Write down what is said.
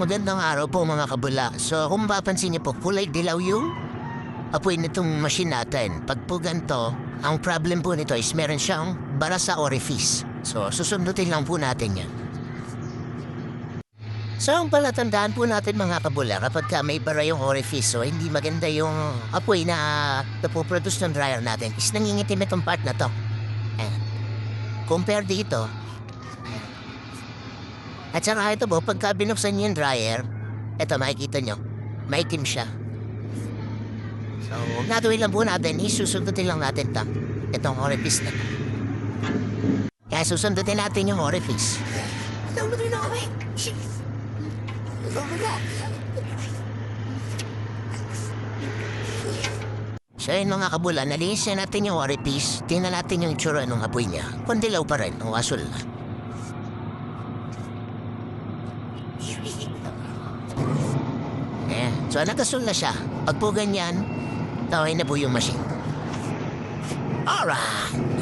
Magandang araw po mga kabula. So kung mapapansin niyo po, kulay dilaw yung apoy nitong machine natin. Pag po ganito, ang problem po nito is meron siyang bara sa orifice. So susundutin lang po natin yan. So ang palatandaan po natin mga kabula, kapag ka may bara yung orifice, so hindi maganda yung apoy na napoproduce ng dryer natin, is nangingitim itong part na to. Ayan. Compare dito, at saka ito po, pagka binuksan niyo yung dryer, ito makikita nyo, maitim siya. So, gagawin lang po natin, isusundutin lang natin ta. Itong orifice na to. Kaya susundutin natin yung orifice. So yun mga kabulan, nalinis na natin yung orifice, tingnan natin yung itsura ng apoy niya. Kondilaw pa rin, ang asul na. So, nakasul na siya. Pag po ganyan, tawin na po yung machine. Alright.